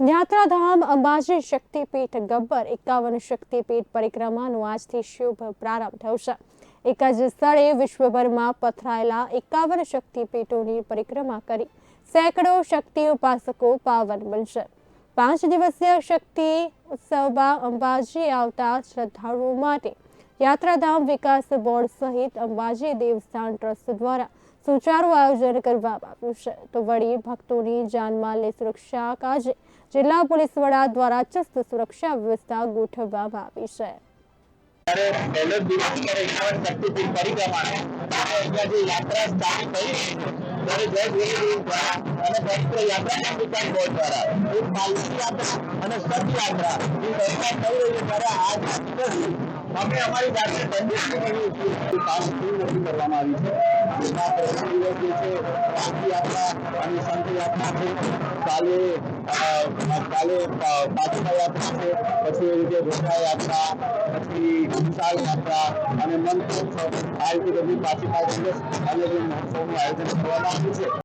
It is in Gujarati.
યાત્રાધામ અંબાજી શક્તિપીઠ ગબ્બર એકાવન શક્તિપીઠ પરિક્રમાનો આજથી શુભ પ્રારંભ થશે એક જ સ્થળે વિશ્વભરમાં પથરાયેલા એકાવન શક્તિપીઠોની પરિક્રમા કરી સેંકડો શક્તિ ઉપાસકો પાવન બનશે. પાંચ દિવસીય શક્તિ ઉત્સવમાં અંબાજી આવતા શ્રદ્ધાળુઓ માટે યાત્રાધામ વિકાસ બોર્ડ સહિત અંબાજી દેવસ્થાન ટ્રસ્ટ દ્વારા સુચારું આયોજન કરવામાં આવ્યું છે. તો વળી ભક્તોની જાનમાલની સુરક્ષા કાજે જિલ્લા પોલીસ વડા દ્વારા ચુસ્ત સુરક્ષા વ્યવસ્થા ગોઠવવામાં આવી છે. પરિક્રમા અમે અમારી પાસે કરીએ છીએ ખાસ ટીમ નક્કી કરવામાં આવી છે. જેમાં પ્રથમ જે છે શાંતિ યાત્રા અને શાંતિ યાત્રા છે. કાલે કાલે પાછા યાત્રા છે. પછી એ રીતે ઘોડા યાત્રા પછી વિશાળ યાત્રા અને મંત્રોત્સવ આ રીતે બધી પાછી પાંચ અલગ મહોત્સવનું આયોજન કરવામાં આવ્યું છે.